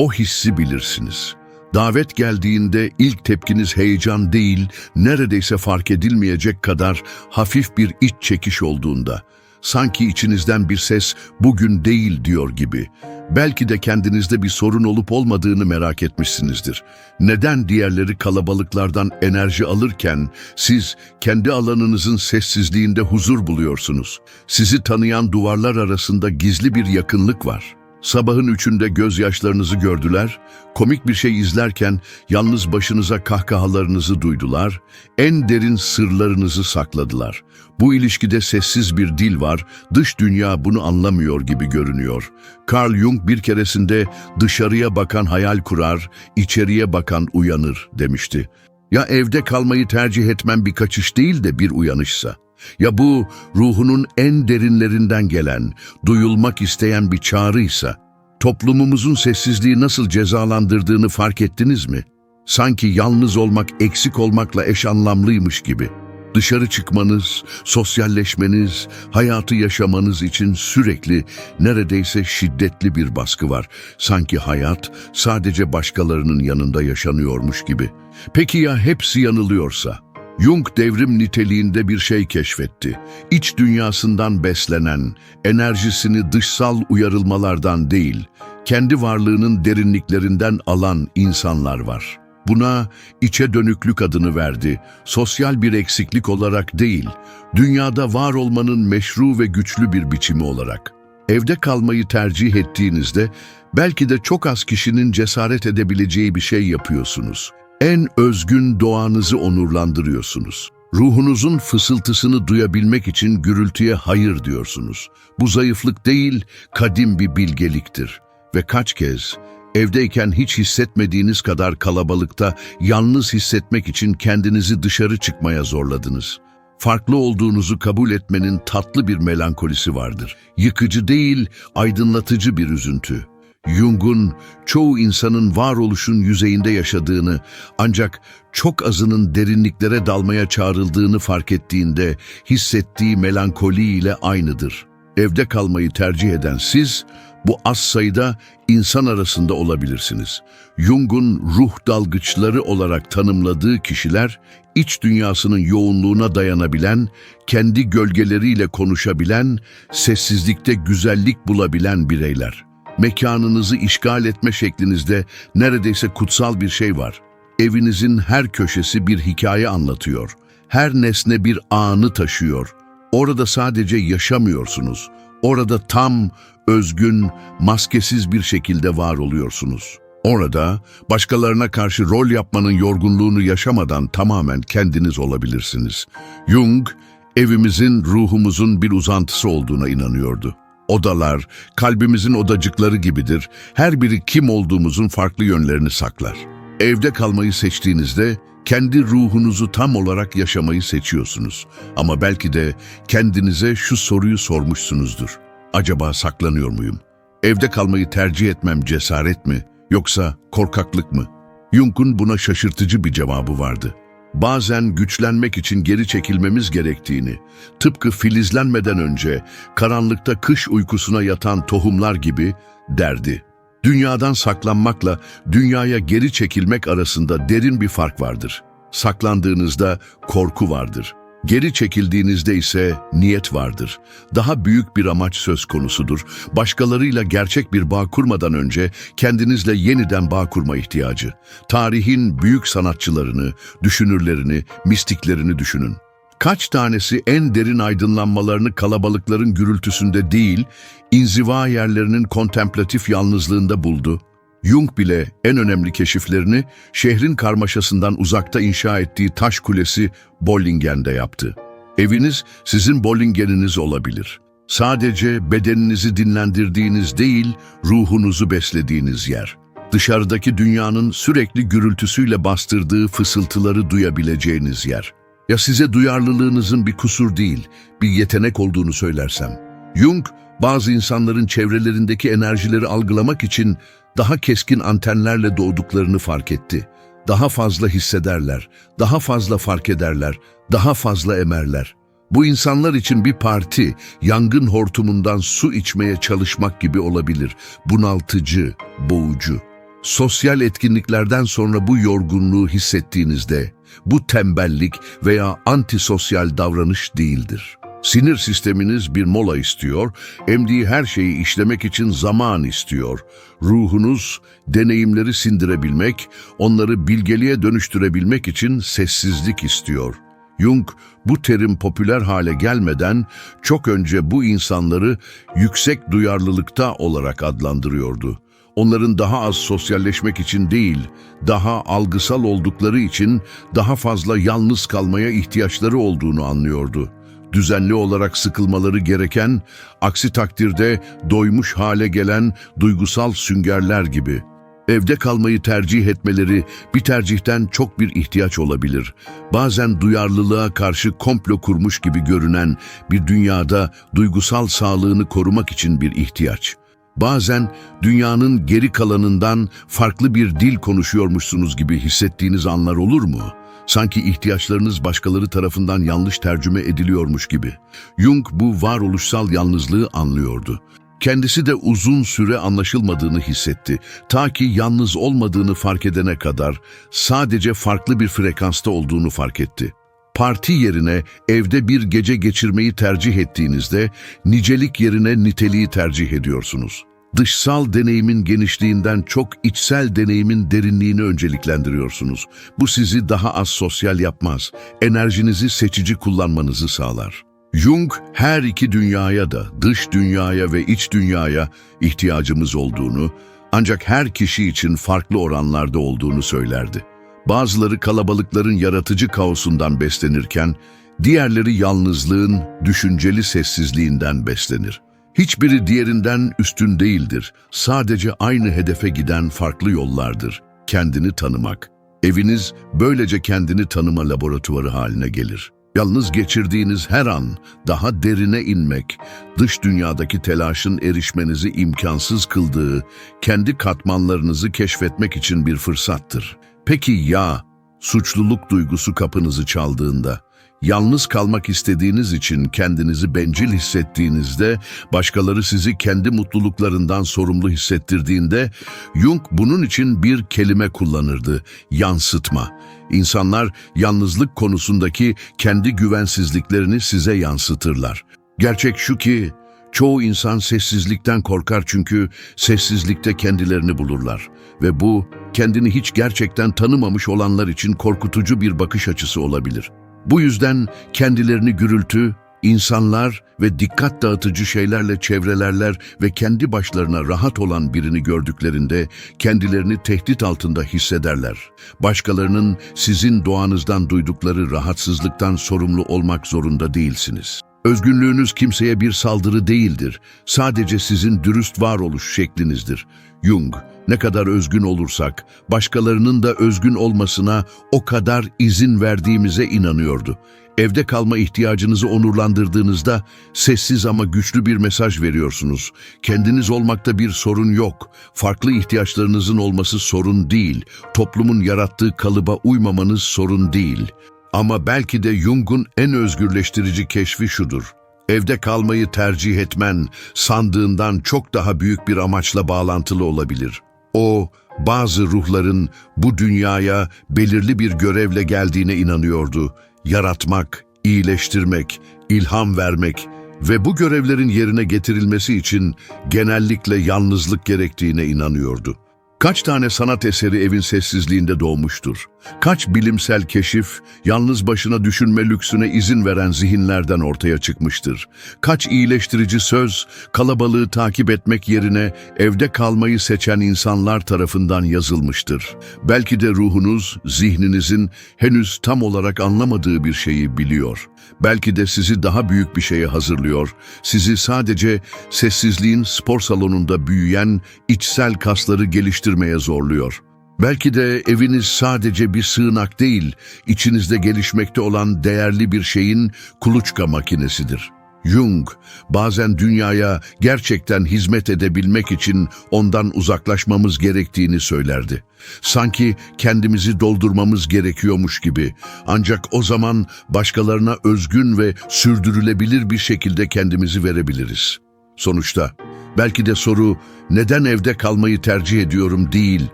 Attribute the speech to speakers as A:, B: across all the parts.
A: O hissi bilirsiniz. Davet geldiğinde ilk tepkiniz heyecan değil, neredeyse fark edilmeyecek kadar hafif bir iç çekiş olduğunda, sanki içinizden bir ses bugün değil diyor gibi. Belki de kendinizde bir sorun olup olmadığını merak etmişsinizdir. Neden diğerleri kalabalıklardan enerji alırken siz kendi alanınızın sessizliğinde huzur buluyorsunuz? Sizi tanıyan duvarlar arasında gizli bir yakınlık var. Sabahın üçünde gözyaşlarınızı gördüler, komik bir şey izlerken yalnız başınıza kahkahalarınızı duydular, en derin sırlarınızı sakladılar. Bu ilişkide sessiz bir dil var, dış dünya bunu anlamıyor gibi görünüyor. Carl Jung bir keresinde dışarıya bakan hayal kurar, içeriye bakan uyanır demişti. Ya evde kalmayı tercih etmen bir kaçış değil de bir uyanışsa? Ya bu ruhunun en derinlerinden gelen, duyulmak isteyen bir çağrıysa, toplumumuzun sessizliği nasıl cezalandırdığını fark ettiniz mi? Sanki yalnız olmak eksik olmakla eş anlamlıymış gibi. Dışarı çıkmanız, sosyalleşmeniz, hayatı yaşamanız için sürekli neredeyse şiddetli bir baskı var. Sanki hayat sadece başkalarının yanında yaşanıyormuş gibi. Peki ya hepsi yanılıyorsa? Jung devrim niteliğinde bir şey keşfetti. İç dünyasından beslenen, enerjisini dışsal uyarılmalardan değil, kendi varlığının derinliklerinden alan insanlar var. Buna içe dönüklük adını verdi. Sosyal bir eksiklik olarak değil, dünyada var olmanın meşru ve güçlü bir biçimi olarak. Evde kalmayı tercih ettiğinizde belki de çok az kişinin cesaret edebileceği bir şey yapıyorsunuz. En özgün doğanızı onurlandırıyorsunuz. Ruhunuzun fısıltısını duyabilmek için gürültüye hayır diyorsunuz. Bu zayıflık değil, kadim bir bilgeliktir. Ve kaç kez evdeyken hiç hissetmediğiniz kadar kalabalıkta yalnız hissetmek için kendinizi dışarı çıkmaya zorladınız. Farklı olduğunuzu kabul etmenin tatlı bir melankolisi vardır. Yıkıcı değil, aydınlatıcı bir üzüntü. Jung'un çoğu insanın varoluşun yüzeyinde yaşadığını ancak çok azının derinliklere dalmaya çağrıldığını fark ettiğinde hissettiği melankoli ile aynıdır. Evde kalmayı tercih eden siz, bu az sayıda insan arasında olabilirsiniz. Jung'un ruh dalgıçları olarak tanımladığı kişiler, iç dünyasının yoğunluğuna dayanabilen, kendi gölgeleriyle konuşabilen, sessizlikte güzellik bulabilen bireyler. Mekanınızı işgal etme şeklinizde neredeyse kutsal bir şey var. Evinizin her köşesi bir hikaye anlatıyor. Her nesne bir anı taşıyor. Orada sadece yaşamıyorsunuz. Orada tam, özgün, maskesiz bir şekilde var oluyorsunuz. Orada başkalarına karşı rol yapmanın yorgunluğunu yaşamadan tamamen kendiniz olabilirsiniz. Jung, evimizin ruhumuzun bir uzantısı olduğuna inanıyordu. Odalar, kalbimizin odacıkları gibidir. Her biri kim olduğumuzun farklı yönlerini saklar. Evde kalmayı seçtiğinizde kendi ruhunuzu tam olarak yaşamayı seçiyorsunuz. Ama belki de kendinize şu soruyu sormuşsunuzdur. Acaba saklanıyor muyum? Evde kalmayı tercih etmem cesaret mi yoksa korkaklık mı? Jung'un buna şaşırtıcı bir cevabı vardı. Bazen güçlenmek için geri çekilmemiz gerektiğini, tıpkı filizlenmeden önce karanlıkta kış uykusuna yatan tohumlar gibi derdi. Dünyadan saklanmakla dünyaya geri çekilmek arasında derin bir fark vardır. Saklandığınızda korku vardır. Geri çekildiğinizde ise niyet vardır. Daha büyük bir amaç söz konusudur. Başkalarıyla gerçek bir bağ kurmadan önce kendinizle yeniden bağ kurma ihtiyacı. Tarihin büyük sanatçılarını, düşünürlerini, mistiklerini düşünün. Kaç tanesi en derin aydınlanmalarını kalabalıkların gürültüsünde değil, inziva yerlerinin kontemplatif yalnızlığında buldu. Jung bile en önemli keşiflerini şehrin karmaşasından uzakta inşa ettiği taş kulesi Bollingen'de yaptı. Eviniz sizin Bollingen'iniz olabilir. Sadece bedeninizi dinlendirdiğiniz değil, ruhunuzu beslediğiniz yer. Dışarıdaki dünyanın sürekli gürültüsüyle bastırdığı fısıltıları duyabileceğiniz yer. Ya size duyarlılığınızın bir kusur değil, bir yetenek olduğunu söylersem? Jung, bazı insanların çevrelerindeki enerjileri algılamak için daha keskin antenlerle doğduklarını fark etti. Daha fazla hissederler, daha fazla fark ederler, daha fazla emerler. Bu insanlar için bir parti, yangın hortumundan su içmeye çalışmak gibi olabilir. Bunaltıcı, boğucu. Sosyal etkinliklerden sonra bu yorgunluğu hissettiğinizde bu tembellik veya antisosyal davranış değildir. Sinir sisteminiz bir mola istiyor, emdiği her şeyi işlemek için zaman istiyor. Ruhunuz deneyimleri sindirebilmek, onları bilgeliğe dönüştürebilmek için sessizlik istiyor. Jung bu terim popüler hale gelmeden çok önce bu insanları yüksek duyarlılıkta olarak adlandırıyordu. Onların daha az sosyalleşmek için değil, daha algısal oldukları için daha fazla yalnız kalmaya ihtiyaçları olduğunu anlıyordu. Düzenli olarak sıkılmaları gereken, aksi takdirde doymuş hale gelen duygusal süngerler gibi. Evde kalmayı tercih etmeleri bir tercihten çok bir ihtiyaç olabilir. Bazen duyarlılığa karşı komplo kurmuş gibi görünen bir dünyada duygusal sağlığını korumak için bir ihtiyaç. Bazen dünyanın geri kalanından farklı bir dil konuşuyormuşsunuz gibi hissettiğiniz anlar olur mu? Sanki ihtiyaçlarınız başkaları tarafından yanlış tercüme ediliyormuş gibi. Jung bu varoluşsal yalnızlığı anlıyordu. Kendisi de uzun süre anlaşılmadığını hissetti. Ta ki yalnız olmadığını fark edene kadar sadece farklı bir frekansta olduğunu fark etti. Parti yerine evde bir gece geçirmeyi tercih ettiğinizde nicelik yerine niteliği tercih ediyorsunuz. Dışsal deneyimin genişliğinden çok içsel deneyimin derinliğini önceliklendiriyorsunuz. Bu sizi daha az sosyal yapmaz, enerjinizi seçici kullanmanızı sağlar. Jung her iki dünyaya da dış dünyaya ve iç dünyaya ihtiyacımız olduğunu ancak her kişi için farklı oranlarda olduğunu söylerdi. Bazıları kalabalıkların yaratıcı kaosundan beslenirken diğerleri yalnızlığın düşünceli sessizliğinden beslenir. Hiçbiri diğerinden üstün değildir. Sadece aynı hedefe giden farklı yollardır. Kendini tanımak. Eviniz böylece kendini tanıma laboratuvarı haline gelir. Yalnız geçirdiğiniz her an daha derine inmek, dış dünyadaki telaşın erişmenizi imkansız kıldığı, kendi katmanlarınızı keşfetmek için bir fırsattır. Peki ya suçluluk duygusu kapınızı çaldığında? Yalnız kalmak istediğiniz için kendinizi bencil hissettiğinizde, başkaları sizi kendi mutluluklarından sorumlu hissettirdiğinde, Jung bunun için bir kelime kullanırdı, yansıtma. İnsanlar yalnızlık konusundaki kendi güvensizliklerini size yansıtırlar. Gerçek şu ki, çoğu insan sessizlikten korkar çünkü sessizlikte kendilerini bulurlar. Ve bu, kendini hiç gerçekten tanımamış olanlar için korkutucu bir bakış açısı olabilir. Bu yüzden kendilerini gürültü, insanlar ve dikkat dağıtıcı şeylerle çevrelerler ve kendi başlarına rahat olan birini gördüklerinde kendilerini tehdit altında hissederler. Başkalarının sizin doğanızdan duydukları rahatsızlıktan sorumlu olmak zorunda değilsiniz. Özgünlüğünüz kimseye bir saldırı değildir. Sadece sizin dürüst varoluş şeklinizdir. Jung, ne kadar özgün olursak, başkalarının da özgün olmasına o kadar izin verdiğimize inanıyordu. Evde kalma ihtiyacınızı onurlandırdığınızda sessiz ama güçlü bir mesaj veriyorsunuz. Kendiniz olmakta bir sorun yok. Farklı ihtiyaçlarınızın olması sorun değil. Toplumun yarattığı kalıba uymamanız sorun değil. Ama belki de Jung'un en özgürleştirici keşfi şudur. Evde kalmayı tercih etmen sandığından çok daha büyük bir amaçla bağlantılı olabilir. O, bazı ruhların bu dünyaya belirli bir görevle geldiğine inanıyordu. Yaratmak, iyileştirmek, ilham vermek ve bu görevlerin yerine getirilmesi için genellikle yalnızlık gerektiğine inanıyordu. Kaç tane sanat eseri evin sessizliğinde doğmuştur? Kaç bilimsel keşif, yalnız başına düşünme lüksüne izin veren zihinlerden ortaya çıkmıştır? Kaç iyileştirici söz, kalabalığı takip etmek yerine evde kalmayı seçen insanlar tarafından yazılmıştır? Belki de ruhunuz, zihninizin henüz tam olarak anlamadığı bir şeyi biliyor. Belki de sizi daha büyük bir şeye hazırlıyor. Sizi sadece sessizliğin spor salonunda büyüyen içsel kasları geliştirmeye zorluyor. Belki de eviniz sadece bir sığınak değil, içinizde gelişmekte olan değerli bir şeyin kuluçka makinesidir. Jung, bazen dünyaya gerçekten hizmet edebilmek için ondan uzaklaşmamız gerektiğini söylerdi. Sanki kendimizi doldurmamız gerekiyormuş gibi. Ancak o zaman başkalarına özgün ve sürdürülebilir bir şekilde kendimizi verebiliriz. Sonuçta Belki de soru neden evde kalmayı tercih ediyorum değil,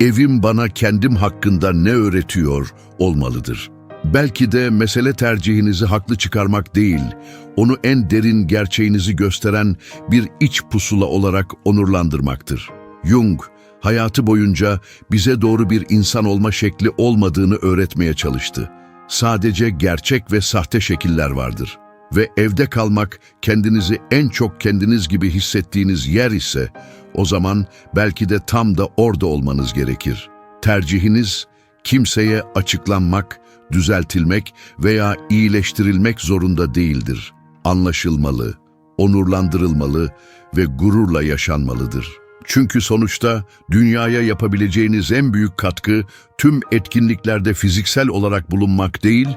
A: evim bana kendim hakkında ne öğretiyor olmalıdır. Belki de mesele tercihinizi haklı çıkarmak değil, onu en derin gerçeğinizi gösteren bir iç pusula olarak onurlandırmaktır. Jung, hayatı boyunca bize doğru bir insan olma şekli olmadığını öğretmeye çalıştı. Sadece gerçek ve sahte şekiller vardır. Ve evde kalmak kendinizi en çok kendiniz gibi hissettiğiniz yer ise o zaman belki de tam da orada olmanız gerekir. Tercihiniz kimseye açıklanmak, düzeltilmek veya iyileştirilmek zorunda değildir. Anlaşılmalı, onurlandırılmalı ve gururla yaşanmalıdır. Çünkü sonuçta dünyaya yapabileceğiniz en büyük katkı tüm etkinliklerde fiziksel olarak bulunmak değil,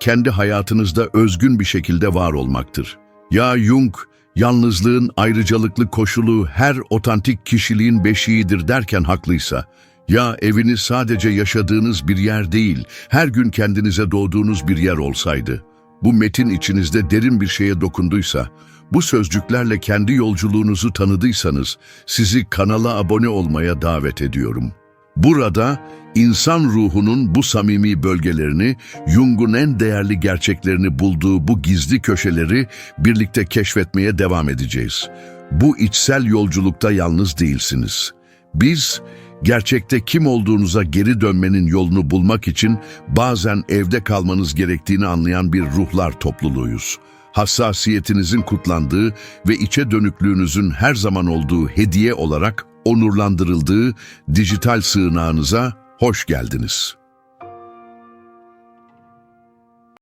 A: kendi hayatınızda özgün bir şekilde var olmaktır. Ya Jung, yalnızlığın ayrıcalıklı koşulu her otantik kişiliğin beşiğidir derken haklıysa, ya eviniz sadece yaşadığınız bir yer değil, her gün kendinize doğduğunuz bir yer olsaydı, bu metin içinizde derin bir şeye dokunduysa, bu sözcüklerle kendi yolculuğunuzu tanıdıysanız sizi kanala abone olmaya davet ediyorum. Burada insan ruhunun bu samimi bölgelerini, Jung'un en değerli gerçeklerini bulduğu bu gizli köşeleri birlikte keşfetmeye devam edeceğiz. Bu içsel yolculukta yalnız değilsiniz. Biz gerçekte kim olduğunuza geri dönmenin yolunu bulmak için bazen evde kalmanız gerektiğini anlayan bir ruhlar topluluğuyuz. Hassasiyetinizin kutlandığı ve içe dönüklüğünüzün her zaman olduğu hediye olarak onurlandırıldığı dijital sığınağınıza hoş geldiniz.